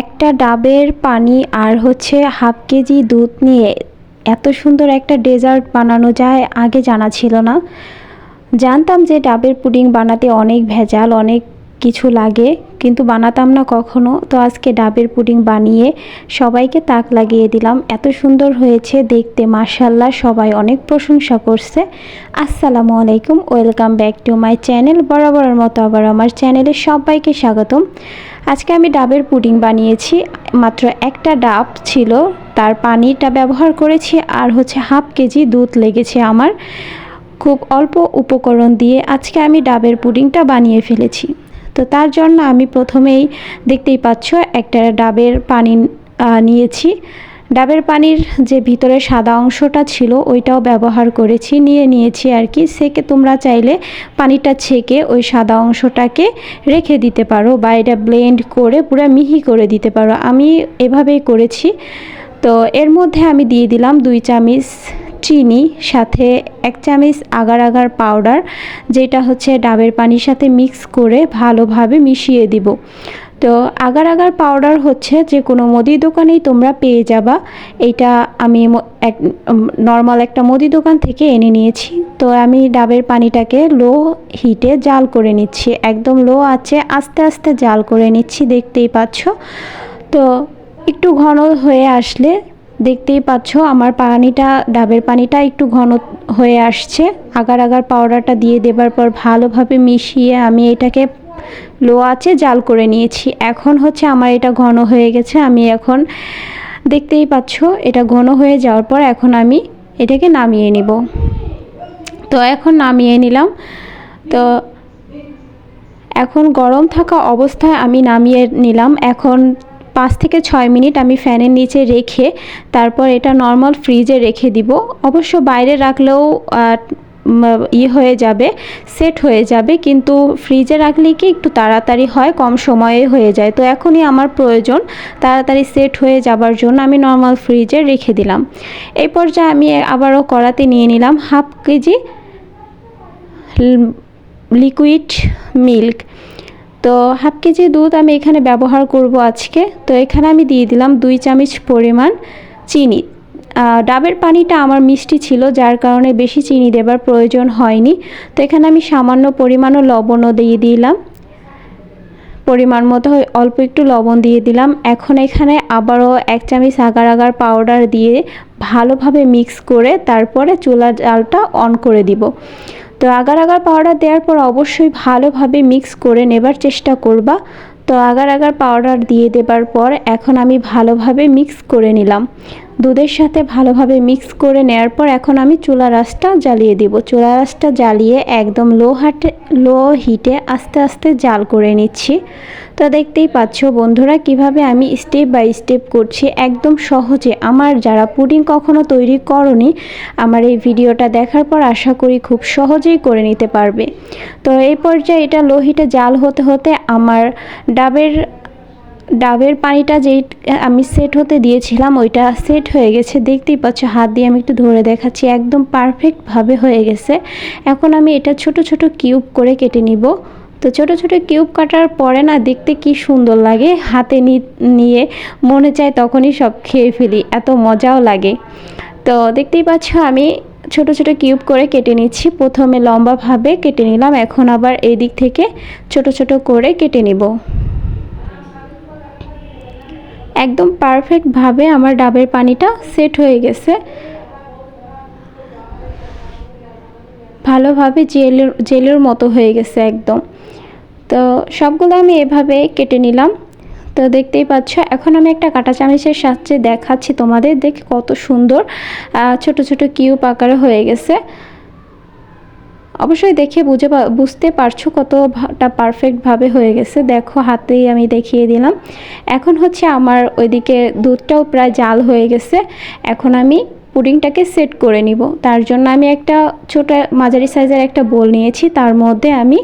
একটা ডাবের পানি আর হচ্ছে হাফ কেজি দুধ নিয়ে এত সুন্দর একটা ডেজার্ট বানানো যায় আগে জানা ছিল না। জানতাম যে ডাবের পুডিং বানাতে অনেক ভেজাল, অনেক কিছু লাগে, কিন্তু বানাতাম না কখনো। তো আজকে ডাবের পুডিং বানিয়ে সবাইকে তাক লাগিয়ে দিলাম। এত সুন্দর হয়েছে দেখতে মার্শাল্লাহ সবাই অনেক প্রশংসা করছে। আসসালামু আলাইকুম, welcome back to my channel. বরাবরের মতো আবার আমার চ্যানেলে সবাইকে স্বাগতম। আজকে আমি ডাবের পুডিং বানিয়েছি। মাত্র একটা ডাব ছিল, তার পানিটা ব্যবহার করেছি, আর হচ্ছে হাফ কেজি দুধ লেগেছে আমার। খুব অল্প উপকরণ দিয়ে আজকে আমি ডাবের পুডিংটা বানিয়ে ফেলেছি। তো তার জন্য আমি প্রথমেই দেখতেই পাচ্ছ একটা ডাবের পানি নিয়েছি। ডাবের পানির যে ভিতরে সাদা অংশটা ছিল, ওইটাও ব্যবহার করেছি, নিয়ে নিয়েছি আর কি। সেকে তোমরা চাইলে পানিটা ছেঁকে ওই সাদা অংশটাকে রেখে দিতে পারো বা এটা ব্লেন্ড করে পুরো মিহি করে দিতে পারো। আমি এভাবেই করেছি। তো এর মধ্যে আমি দিয়ে দিলাম দুই চামচ চিনি, সাথে এক চামচ আগার আগার পাউডার যেটা হচ্ছে ডাবের পানির সাথে মিক্স করে ভালোভাবে মিশিয়ে দিব। তো আগার আগার পাউডার হচ্ছে যে কোনো মুদি দোকানেই তোমরা পেয়ে যাবা। এইটা আমি এক নর্মাল একটা মুদি দোকান থেকে এনে নিয়েছি। তো আমি ডাবের পানিটাকে লো হিটে জাল করে নিচ্ছি। একদম লো আছে, আস্তে আস্তে জাল করে নিচ্ছি, দেখতেই পাচ্ছ। তো একটু ঘন হয়ে আসলে দেখতেই পাচ্ছ আমার পানিটা, ডাবের পানিটা একটু ঘন হয়ে আসছে। আগার আগার পাউডারটা দিয়ে দেবার পর ভালোভাবে মিশিয়ে আমি এটাকে লো আছে, জাল করে নিয়েছি। এখন হচ্ছে আমার এটা ঘন হয়ে গেছে, আমি এখন দেখতেই পাচ্ছ, এটা ঘন হয়ে যাওয়ার পর এখন আমি এটাকে নামিয়ে নিব। তো এখন নামিয়ে নিলাম। তো এখন গরম থাকা অবস্থায় আমি নামিয়ে নিলাম। এখন পাঁচ থেকে ছয় মিনিট আমি ফ্যানের নিচে রেখে তারপর এটা নর্মাল ফ্রিজে রেখে দিব। অবশ্য বাইরে রাখলেও ইয়ে হয়ে যাবে সেট হয়ে যাবে, কিন্তু ফ্রিজে রাখলে কি একটু তাড়াতাড়ি হয়, কম সময়ে হয়ে যায়। তো এখনই আমার প্রয়োজন তাড়াতাড়ি সেট হয়ে যাবার জন্য আমি নর্মাল ফ্রিজে রেখে দিলাম। এই পর্যায়ে আমি আবারও কড়াতে নিয়ে নিলাম হাফ কেজি লিকুইড মিল্ক তো হাফ কেজি দুধ আমি এখানে ব্যবহার করব আজকে। তো এখানে আমি দিয়ে দিলাম দুই চামচ পরিমাণ চিনি। ডাবের পানিটা আমার মিষ্টি ছিল, যার কারণে বেশি চিনি দেবার প্রয়োজন হয়নি। তো এখানে আমি সামান্য পরিমাণও লবণও দিয়ে দিলাম। পরিমাণ মতো অল্প একটু লবণ দিয়ে দিলাম। এখন এখানে আবারও এক চামচ আগার আগার পাউডার দিয়ে ভালোভাবে মিক্স করে তারপরে চুলার জালটা অন করে দিব। তো আগার আগার পাউডার দেওয়ার পর অবশ্যই ভালোভাবে মিক্স করে নেবার চেষ্টা করবা। তো আগার আগার পাউডার দিয়ে দেবার পর এখন আমি ভালোভাবে মিক্স করে নিলাম। দুধের সাথে ভালোভাবে মিক্স করে নেওয়ার পর এখন আমি চুলা রাসটা জ্বালিয়ে দিব। চুলা রাসটা জ্বালিয়ে একদম লো হাটে, লো হিটে আস্তে আস্তে জাল করে নিচ্ছি। তো দেখতেই পাচ্ছ বন্ধুরা কীভাবে আমি স্টেপ বাই স্টেপ করছি একদম সহজে। আমার যারা পুডিং কখনো তৈরি করনি, আমার এই ভিডিওটা দেখার পর আশা করি খুব সহজেই করে নিতে পারবে। তো এই পর্যায়ে এটা লো হিটে জাল হতে হতে আমার ডাবের ডাবের পানিটা যেই আমি সেট হতে দিয়েছিলাম, ওইটা সেট হয়ে গেছে। দেখতেই পাচ্ছ, হাত দিয়ে আমি একটু ধরে দেখাচ্ছি, একদম পারফেক্টভাবে হয়ে গেছে। এখন আমি এটা ছোট ছোট কিউব করে কেটে নিব। তো ছোট ছোট কিউব কাটার পরে না, দেখতে কি সুন্দর লাগে। হাতে নিয়ে মনে চায় তখনই সব খেয়ে ফেলি, এত মজাও লাগে। তো দেখতেই পাচ্ছ, আমি ছোট ছোট কিউব করে কেটে নিচ্ছি। প্রথমে লম্বাভাবে কেটে নিলাম, এখন আবার এই দিক থেকে ছোট ছোট করে কেটে নিব। একদম পারফেক্টভাবে আমার ডাবের পানিটা সেট হয়ে গেছে। ভালোভাবে জেলের জেলের মতো হয়ে গেছে একদম। তো সবগুলো আমি এভাবে কেটে নিলাম। তো দেখতেই পাচ্ছ, এখন আমি একটা কাঁটা চামচের সাহায্যে দেখাচ্ছি তোমাদের, দেখে কত সুন্দর ছোট ছোট কিউব আকারে হয়ে গেছে। অবশ্যই দেখে বুঝে বুঝতে পারছ কতটা পারফেক্টভাবে হয়ে গেছে। দেখো, হাতেই আমি দেখিয়ে দিলাম। এখন হচ্ছে আমার ওইদিকে দুধটাও প্রায় জাল হয়ে গেছে। এখন আমি পুডিংটাকে সেট করে নিব। তার জন্য আমি একটা ছোট মাঝারি সাইজের একটা বোল নিয়েছি। তার মধ্যে আমি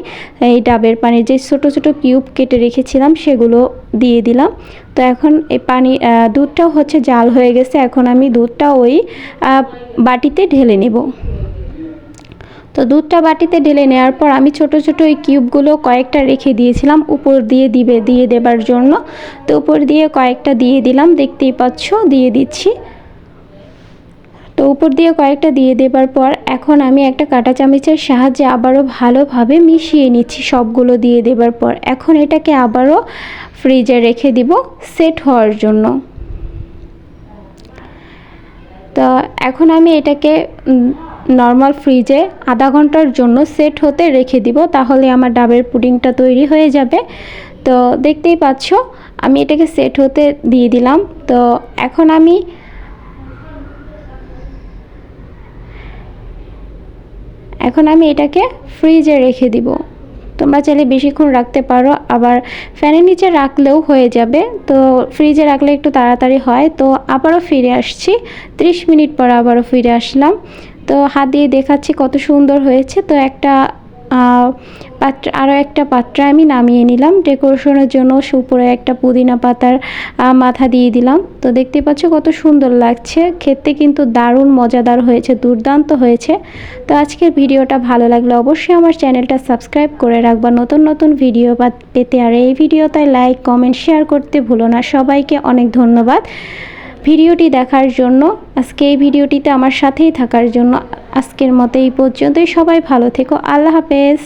এই ডাবের পানির যে ছোট ছোট কিউব কেটে রেখেছিলাম, সেগুলো দিয়ে দিলাম। তো এখন এই পানি দুধটাও হচ্ছে জাল হয়ে গেছে। এখন আমি দুধটা ওই বাটিতে ঢেলে নেব। তো দুধটা বাটিতে ঢেলে নেওয়ার পর আমি ছোট ছোট ওই কিউবগুলো কয়েকটা রেখে দিয়েছিলাম। উপর দিয়ে দিবে, দিয়ে দেবার জন্য। তো উপর দিয়ে কয়েকটা দিয়ে দিলাম, দেখতেই পাচ্ছ, দিয়ে দিচ্ছি। তো উপর দিয়ে কয়েকটা দিয়ে দেবার পর এখন আমি একটা কাঁটা চামচের সাহায্যে আবারও ভালোভাবে মিশিয়ে নিচ্ছি সবগুলো দিয়ে দেবার পর। এখন এটাকে আবারও ফ্রিজে রেখে দিব সেট হওয়ার জন্য। তো এখন আমি এটাকে নর্মাল ফ্রিজে আধা ঘণ্টার জন্য সেট হতে রেখে দিব, তাহলে আমার ডাবের পুডিংটা তৈরি হয়ে যাবে। তো দেখতেই পাচ্ছ, আমি এটাকে সেট হতে দিয়ে দিলাম। তো এখন আমি এখন আমি এটাকে ফ্রিজে রেখে দিব। তোমরা চাইলে বেশিক্ষণ রাখতে পারো, আবার ফ্যানের নিচে রাখলেও হয়ে যাবে। তো ফ্রিজে রাখলে একটু তাড়াতাড়ি হয়। তো আবারও ফিরে আসছি 30 মিনিট পর আবারও ফিরে আসলাম। তো হাত দিয়ে দেখাচ্ছি কত সুন্দর হয়েছে। তো একটা পাত্র আরও একটা পাত্রে আমি নামিয়ে নিলাম। ডেকোরেশনের জন্য উপরে একটা পুদিনা পাতার মাথা দিয়ে দিলাম। তো দেখতে পাচ্ছ কত সুন্দর লাগছে। খেতে কিন্তু দারুণ মজাদার হয়েছে, দুর্দান্ত হয়েছে। তো আজকের ভিডিওটা ভালো লাগলে অবশ্যই আমার চ্যানেলটা সাবস্ক্রাইব করে রাখবা। নতুন নতুন ভিডিও পেতে আর এই ভিডিওতে লাইক, কমেন্ট, শেয়ার করতে ভুলো না। সবাইকে অনেক ধন্যবাদ। ভিডিওটি দেখার জন্য, আজকে এই ভিডিওটিতে আমার সাথেই থাকার জন্য, আজকের মতো এই পর্যন্তই। সবাই ভালো থেকো। আল্লাহ হাফেজ।